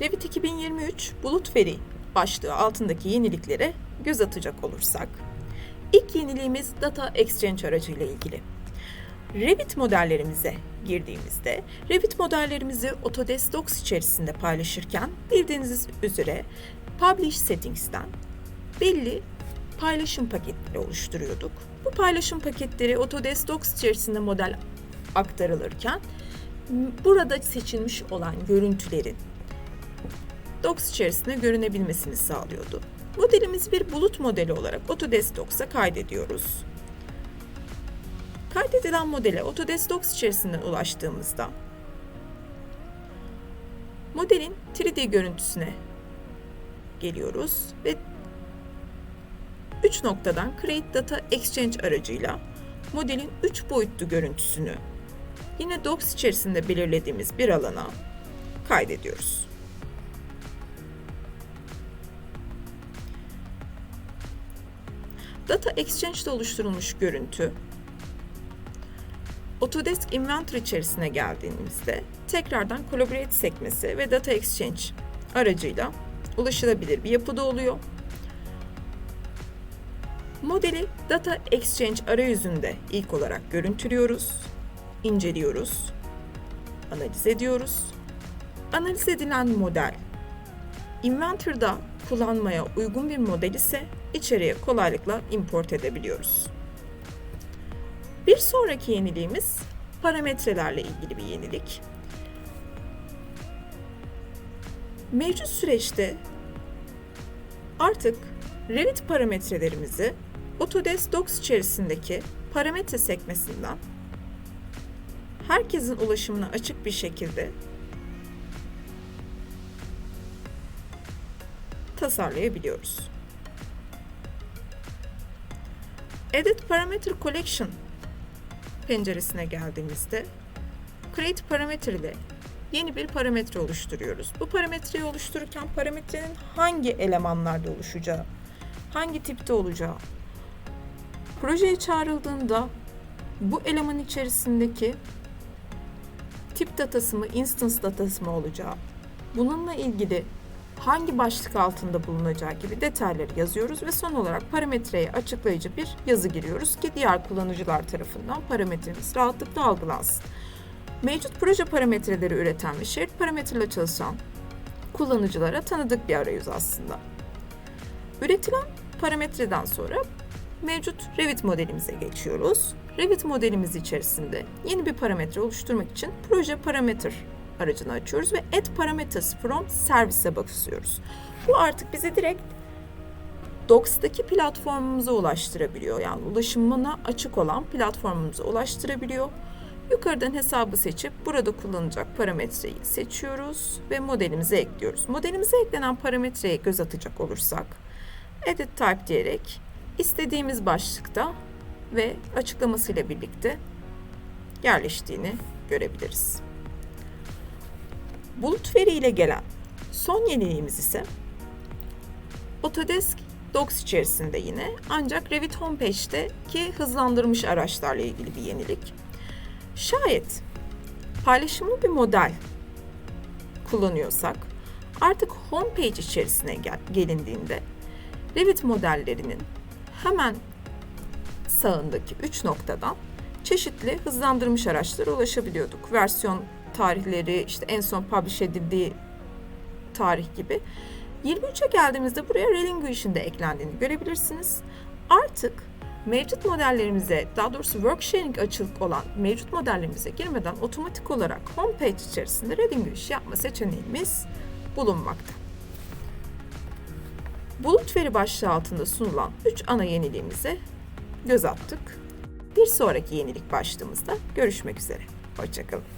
Revit 2023 Bulut Veri başlığı altındaki yeniliklere göz atacak olursak, ilk yeniliğimiz Data Exchange aracıyla ilgili. Revit modellerimize girdiğimizde, Revit modellerimizi Autodesk Docs içerisinde paylaşırken bildiğiniz üzere Publish Settings'ten belli paylaşım paketleri oluşturuyorduk. Bu paylaşım paketleri Autodesk Docs içerisinde model aktarılırken burada seçilmiş olan görüntülerin Docs içerisinde görünebilmesini sağlıyordu. Modelimiz bir bulut modeli olarak Autodesk Docs'a kaydediyoruz. Kaydedilen modele Autodesk Docs içerisinden ulaştığımızda modelin 3D görüntüsüne geliyoruz ve 3 noktadan Create Data Exchange aracıyla modelin 3 boyutlu görüntüsünü yine Docs içerisinde belirlediğimiz bir alana kaydediyoruz. Data Exchange'de oluşturulmuş görüntü Autodesk Inventory içerisine geldiğimizde tekrardan Collaborate sekmesi ve Data Exchange aracıyla ulaşılabilir bir yapıda oluyor. Modeli Data Exchange arayüzünde ilk olarak görüntülüyoruz, inceliyoruz, analiz ediyoruz. Analiz edilen model Inventor'da kullanmaya uygun bir model ise içeriye kolaylıkla import edebiliyoruz. Bir sonraki yeniliğimiz parametrelerle ilgili bir yenilik. Mevcut süreçte artık Revit parametrelerimizi Autodesk Docs içerisindeki parametre sekmesinden herkesin ulaşımına açık bir şekilde tasarlayabiliyoruz. Edit Parameter Collection penceresine geldiğimizde Create Parameter ile yeni bir parametre oluşturuyoruz. Bu parametreyi oluştururken parametrenin hangi elemanlarda oluşacağı, hangi tipte olacağı, projeye çağrıldığında bu eleman içerisindeki tip datası mı, instance datası mı olacağı, bununla ilgili hangi başlık altında bulunacağı gibi detayları yazıyoruz ve son olarak parametreye açıklayıcı bir yazı giriyoruz ki diğer kullanıcılar tarafından parametremiz rahatlıkla algılansın. Mevcut proje parametreleri üreten ve shared parametreyle çalışan kullanıcılara tanıdık bir arayüz aslında. Üretilen parametreden sonra mevcut Revit modelimize geçiyoruz. Revit modelimiz içerisinde yeni bir parametre oluşturmak için proje parametre aracını açıyoruz ve add parameters from service'e basıyoruz. Bu artık bizi direkt Docs'taki platformumuza ulaştırabiliyor. Yani ulaşımına açık olan platformumuza ulaştırabiliyor. Yukarıdan hesabı seçip burada kullanılacak parametreyi seçiyoruz ve modelimize ekliyoruz. Modelimize eklenen parametreye göz atacak olursak edit type diyerek istediğimiz başlıkta ve açıklamasıyla birlikte yerleştiğini görebiliriz. Bulut veri ile gelen son yeniliğimiz ise Autodesk Docs içerisinde yine ancak Revit Homepage'deki hızlandırılmış araçlarla ilgili bir yenilik. Şayet paylaşımlı bir model kullanıyorsak artık homepage içerisine gel gelindiğinde Revit modellerinin hemen sağındaki 3 noktadan çeşitli hızlandırılmış araçlara ulaşabiliyorduk. Versiyon tarihleri, işte en son publish edildiği tarih gibi. 23'e geldiğimizde buraya Relinguish'in de eklendiğini görebilirsiniz. Artık mevcut modellerimize, daha doğrusu worksharing açık olan mevcut modellerimize girmeden otomatik olarak homepage içerisinde Relinguish yapma seçeneğimiz bulunmakta. Bulut veri başlığı altında sunulan 3 ana yeniliğimize göz attık. Bir sonraki yenilik başlığımızda görüşmek üzere. Hoşçakalın.